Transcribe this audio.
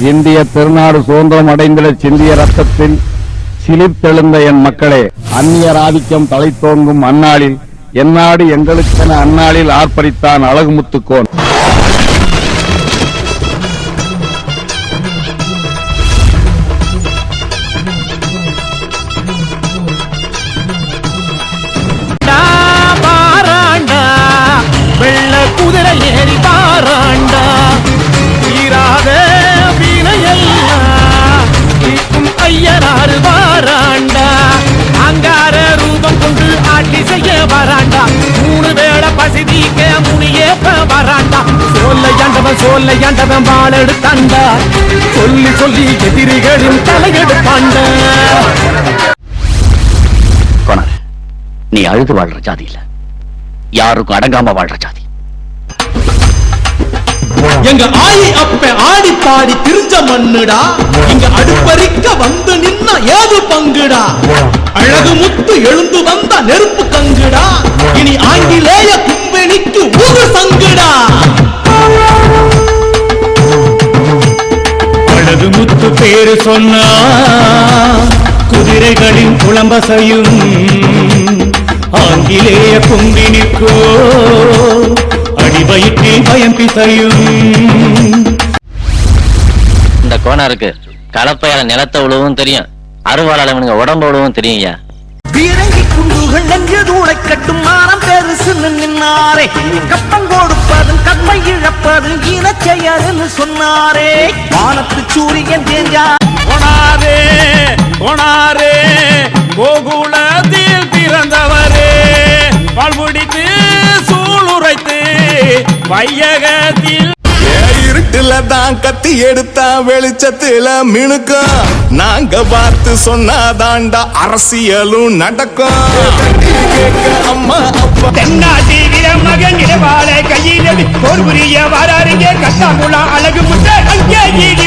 இந்திய திருநாடு சுதந்திரம் அடைந்திட சிந்திய ரத்தத்தில் சிலிர்த்தெழுந்த என் மக்களே அந்நியர் ஆதிக்கம் தலைத்தோங்கும் அந்நாளில் எந்நாடு எங்களுக்கென அந்நாளில் ஆர்ப்பரித்தான் அழகுமுத்துக்கோன். சோல்லையாண்டவன் சோல்லையாண்டவன் வாழெடுத்தாண்டா சொல்லி சொல்லி எதிரிகளின் தலையெடுப்பாண்டா கொணர் நீ அழுது வாழ்ற ஜாதி இல்ல. யாருக்கும் அடங்காம வாழ்ற ஜாதி. எங்க ஆயி அப்ப ஆடி பாடி திரிஞ்ச மண்ணுடா. இங்க அடுப்பறிக்க வந்து நின்ன ஏது பங்குடா. அழகு முத்து எழுந்து வந்த நெருப்பு கங்குடா. இனி பேரு சொன்னா குதிரைகளின் புலம்பசையும் ஆங்கிலேய கும்பினிக்கோ அடிவயிற்றில் பயம் பிசையும் இந்த கோணருக்கு கலப்பையால நிலத்தை உழவும் தெரியும். அறுவாளால இவனுங்க உடம்பு உழவும் தெரியும் ஐயா. பீரங்கி குண்டுகள் நெஞ்சு தூளை கட்டும் மானம் பெருசு நின்னாரே. கப்பம் இழப்பதும் இனச்செயல்னு சொன்னாரே. வானத்து சூரியன் தேஞ்சா கொணாரே கொணாரே கோகுலத்தில் பிறந்தவரே. வாழ்முடித்து சூளுரைத்து வையகத்தில். இருட்டுல தான் கத்தி எடுத்தா வெளிச்சத்துல மினுக்கும் நாங்க பார்த்து சொன்னாதாண்டா அரசியலும் நடக்கும். அம்மா போர் புரிய வராருங்க கட்டாங்குளம் அழகு முட்டை அங்கே ஈடி